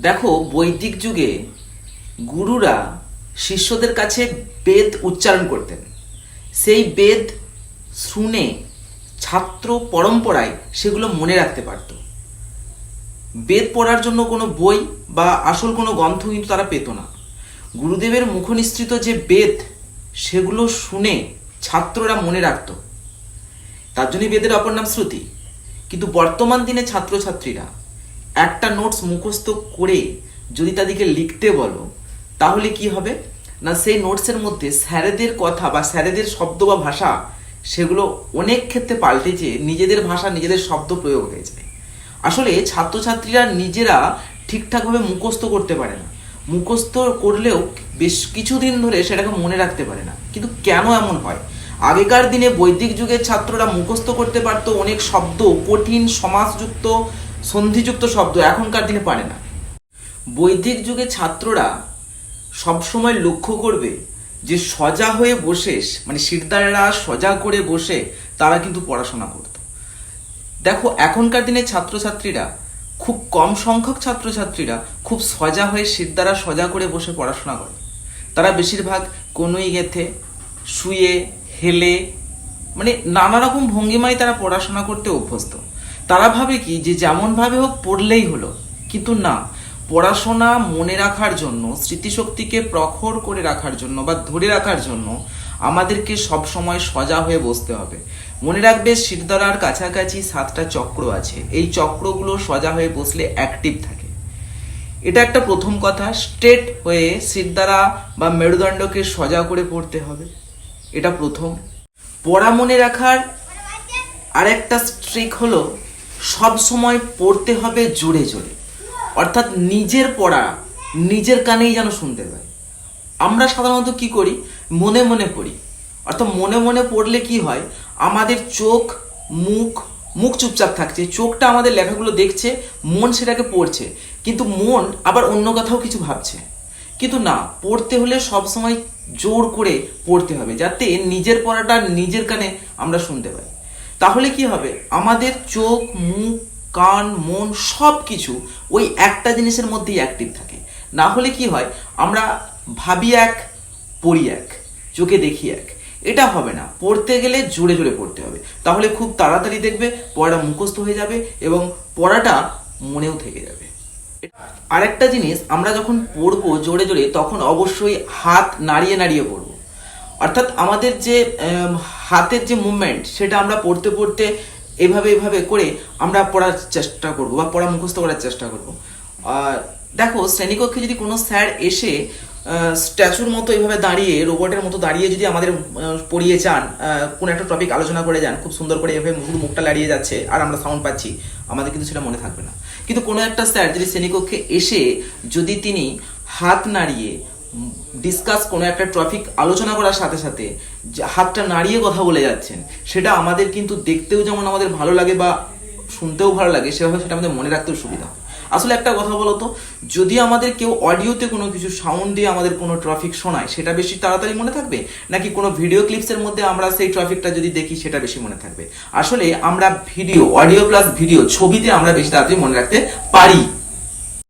দেখো, বৈদিক যুগে গুরুরা শিষ্যদের কাছে বেদ উচ্চারণ করতেন। সেই বেদ শুনে ছাত্র পরম্পরায় সেগুলো মনে রাখতে পারত। বেদ পড়ার জন্য কোনো বই বা আসল কোনো গ্রন্থ কিন্তু তারা পেত না। গুরুদেবের মুখনিসৃত যে বেদ, সেগুলো শুনে ছাত্ররা মনে রাখতো। তার জন্যই বেদের অপর নাম শ্রুতি। কিন্তু বর্তমান দিনে ছাত্রছাত্রীরা একটা নোটস মুখস্থ করে যদি তাদেরকে লিখতে বলো, তাহলে কি হবে? না, সেই নোটসের মধ্যে স্যারেদের কথা বা স্যারেদের শব্দ বা ভাষা, সেগুলো অনেক ক্ষেত্রে পাল্টেছে নিজেদের ভাষা, নিজেদের শব্দ প্রয়োগ হয়ে যায়। আসলে ছাত্রছাত্রীরা নিজেরা ঠিকঠাকভাবে মুখস্থ করতে পারে না। মুখস্থ করলেও বেশ কিছুদিন ধরে সেটাকে মনে রাখতে পারে না। কিন্তু কেন এমন হয়? আগেকার দিনে বৈদিক যুগের ছাত্ররা মুখস্থ করতে পারতো অনেক শব্দ, কঠিন সমাসযুক্ত সন্ধিযুক্ত শব্দ এখনকার দিনে পারে না। বৈদিক যুগে ছাত্ররা সবসময় লক্ষ্য করবে যে সজা হয়ে বসে মানে সিরদারেরা সজা করে বসে তারা কিন্তু পড়াশোনা করত। দেখো, এখনকার দিনে ছাত্রছাত্রীরা, খুব কম সংখ্যক ছাত্রছাত্রীরা খুব সজা হয়ে সিরদারা সজা করে বসে পড়াশোনা করে। তারা বেশিরভাগ কোনোই গেথে, শুয়ে, হেলে মানে নানা রকম ভঙ্গিমায় তারা পড়াশোনা করতে অভ্যস্ত। তারা ভাবে কি যে যেমনভাবে হোক পড়লেই হলো। কিন্তু না, পড়াশোনা মনে রাখার জন্য, স্মৃতিশক্তিকে প্রখর করে রাখার জন্য বা ধরে রাখার জন্য আমাদেরকে সব সময় সজা হয়ে বসতে হবে। মনে রাখবে শিরদারার কাছাকাছি সাতটা চক্র আছে। এই চক্রগুলো সজা হয়ে বসলে অ্যাক্টিভ থাকে। এটা একটা প্রথম কথা স্ট্রেট হয়ে সিদ্ধারা বা মেরুদণ্ডকে সজা করে পড়তে হবে। এটা প্রথম। পড়া মনে রাখার আরেকটা স্ট্রিক হলো সব সময় পড়তে হবে জোরে জোরে। অর্থাৎ নিজের পড়া, নিজের কানেই যেন শুনতে পাই। আমরা সাধারণত কি করি? মনে মনে পড়ি। অর্থাৎ মনে মনে পড়লে কি হয়? আমাদের চোখ, মুখ মুখ চুপচাপ থাকছে। চোখটা আমাদের লেখাগুলো দেখছে, মন সেটাকে পড়ছে। কিন্তু মন আবার অন্য কথাও কিছু ভাবছে। কিন্তু না, পড়তে হলে সব সময় জোর করে পড়তে হবে, যাতে নিজের পড়াটা নিজের কানে আমরা শুনতে পাই। তাহলে কি হবে? আমাদের চোখ, মুখ, কান, মন সব কিছু ওই একটা জিনিসের মধ্যেই অ্যাক্টিভ থাকে। না হলে কি হয়? আমরা ভাবি এক, পড়ি এক, চোখে দেখি এক। এটা হবে না। পড়তে গেলে জোরে জোরে পড়তে হবে। তাহলে খুব তাড়াতাড়ি দেখবে পড়াটা মুখস্থ হয়ে যাবে এবং পড়াটা মনেও থেকে যাবে। আরেকটা জিনিস, আমরা যখন পড়ব জোরে জোরে, তখন অবশ্যই হাত নাড়িয়ে নাড়িয়ে পড়ব। অর্থাৎ আমাদের যে হাতের যে মুভমেন্ট সেটা আমরা পড়তে পড়তে এভাবে এভাবে করে আমরা পড়ার চেষ্টা করব বা পড়া মুখস্থ করার চেষ্টা করব। দেখো, শ্রেণীকক্ষে যদি কোনো স্যার এসে স্ট্যাচুর মতো এইভাবে দাঁড়িয়ে, রোবটের মতো দাঁড়িয়ে যদি আমাদের পড়িয়ে যান কোনো একটা টপিক আলোচনা করে যান, খুব সুন্দর করে এভাবে শুধু মুখটা লাড়িয়ে যাচ্ছে আর আমরা সাউন্ড পাচ্ছি, আমাদের কিন্তু সেটা মনে থাকবে না। কিন্তু কোনো একটা স্যার যদি শ্রেণীকক্ষে এসে যদি তিনি হাত নাড়িয়ে ডিসকাস কোনো একটা টপিক আলোচনা করার সাথে সাথে হাতটা নাড়িয়ে কথা বলে যাচ্ছেন, সেটা আমাদের কিন্তু দেখতেও যেমন আমাদের ভালো লাগে বা শুনতেও ভালো লাগে, সেভাবে সেটা আমাদের মনে রাখতেও সুবিধা হয়। আসলে একটা কথা বলো তো, যদি আমাদের কেউ অডিওতে কোনো কিছু সাউন্ড দিয়ে আমাদের কোনো ট্রাফিক শোনায়, সেটা বেশি তাড়াতাড়ি মনে থাকবে? নাকি কোনো ভিডিও ক্লিপসের মধ্যে আমরা সেই ট্রাফিকটা যদি দেখি, সেটা বেশি মনে থাকবে? আসলে আমরা ভিডিও অডিও প্লাস ভিডিও ছবিতে আমরা বেশি তাড়াতাড়ি মনে রাখতে পারি।